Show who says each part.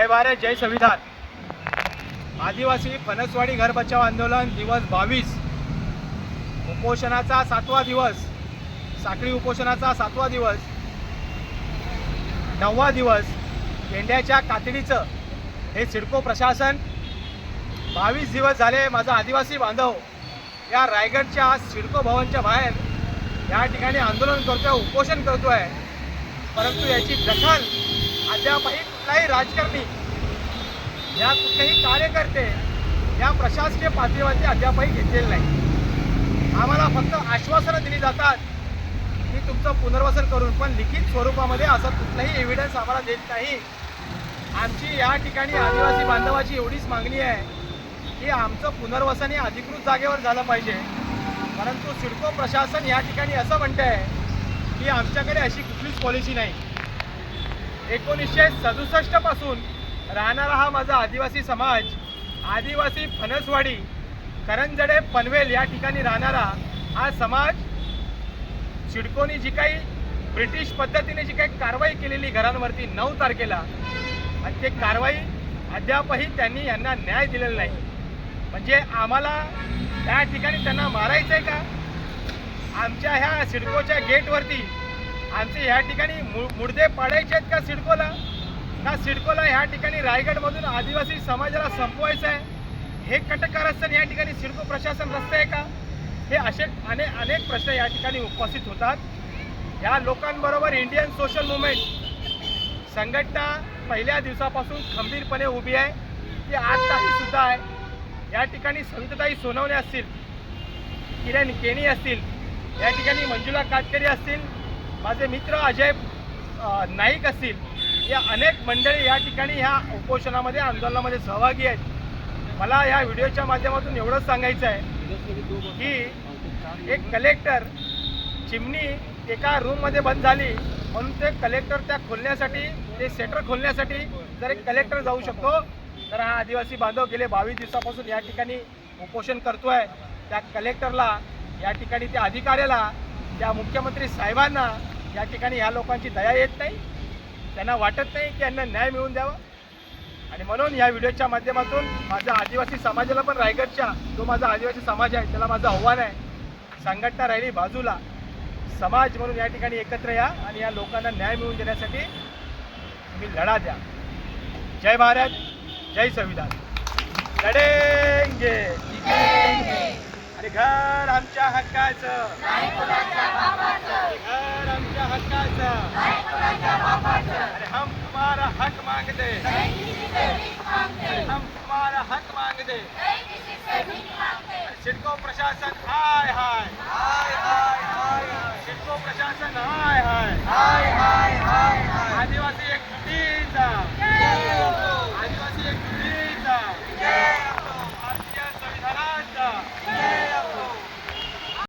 Speaker 1: जय भारत जय संविधान. आदिवासी फणसवाडी घर बचाव आंदोलन दिवस बावीस. उपोषणाचा सातवा दिवस. साखळी उपोषणाचा सातवा दिवस. नववा दिवस. मेंढ्याच्या कातडीचं. हे सिडको प्रशासन बावीस दिवस झाले माझा आदिवासी बांधव. या रायगडच्या सिडको भवनच्या बाहेर या ठिकाणी आंदोलन करतोय उपोषण करतोय. परंतु याची दखल अद्यापही कुठलाही राजकारणी या कुठलेही कार्यकर्ते या प्रशासकीय पातळीवरती अद्यापही घेतलेले नाही आम्हाला फक्त आश्वासनं दिली जातात की तुमचं पुनर्वसन करून पण लिखित स्वरूपामध्ये असं कुठलाही एव्हिडन्स आम्हाला देत नाही. आमची या ठिकाणी आदिवासी बांधवाची एवढीच मागणी आहे की आमचं पुनर्वसन हे अधिकृत जागेवर झालं पाहिजे. परंतु सिडको प्रशासन या ठिकाणी असं म्हणतं आहे की आमच्याकडे अशी कुठलीच पॉलिसी नाही. एकोणीसशे सदुसष्टपासून राहणारा हा माझा आदिवासी समाज आदिवासी फणसवाडी करंजडे पनवेल या ठिकाणी राहणारा हा समाज सिडकोनी जी काही ब्रिटिश पद्धतीने जी काही कारवाई केलेली घरांवरती नऊ तारखेला आणि ते कारवाई अद्यापही त्यांनी यांना न्याय दिलेला नाही. म्हणजे आम्हाला त्या ठिकाणी त्यांना मारायचं आहे का? आमच्या ह्या सिडकोच्या गेटवरती आमचे ह्या ठिकाणी मु मुडदे पाडायचे आहेत का सिडकोला? का सिडकोला ह्या ठिकाणी रायगडमधून आदिवासी समाजाला संपवायचं आहे? हे कटकारस्थान या ठिकाणी सिडको प्रशासन रस्ते आहे का? हे असे अनेक अनेक प्रश्न या ठिकाणी उपस्थित होतात. या लोकांबरोबर इंडियन सोशल मुवमेंट संघटना पहिल्या दिवसापासून खंबीरपणे उभी आहे. ती आजताही सुद्धा आहे. या ठिकाणी संतताई सोनवणे असतील किरण केणी असतील या ठिकाणी मंजुला काटकरी असतील माझे मित्र अजय नाईक असतील या अनेक मंडळी या ठिकाणी ह्या उपोषणामध्ये आंदोलनामध्ये सहभागी आहेत. मला या व्हिडिओच्या माध्यमातून एवढंच सांगायचं आहे की एक कलेक्टर चिमणी एका रूममध्ये बंद झाली म्हणून ते कलेक्टर त्या खोलण्यासाठी ते सेटर खोलण्यासाठी जर एक कलेक्टर जाऊ शकतो तर हा आदिवासी बांधव गेले बावीस दिवसापासून या ठिकाणी उपोषण करतोय. त्या कलेक्टरला या ठिकाणी त्या अधिकाऱ्याला त्या मुख्यमंत्री साहेबांना या ठिकाणी ह्या लोकांची दया येत नाही. त्यांना वाटत नाही की यांना न्याय मिळून द्यावा. आणि म्हणून या व्हिडिओच्या माध्यमातून माझ्या आदिवासी समाजाला पण रायगडच्या जो माझा आदिवासी समाज आहे त्याला माझं आव्हान आहे. संघटना राहिली बाजूला. समाज म्हणून या ठिकाणी एकत्र या आणि या लोकांना न्याय मिळवून देण्यासाठी तुम्ही लढा द्या. जय भारत जय संविधान. लढेंगे आणि घर आमच्या घर आमच्या हक्काचं. अरे हम तुम्हारा हक मांगते। अरे हम तुम्हारा हक मांगते। सिडको प्रशासन हाय हाय। हाय हाय हाय सिडको प्रशासन हाय हाय हाय।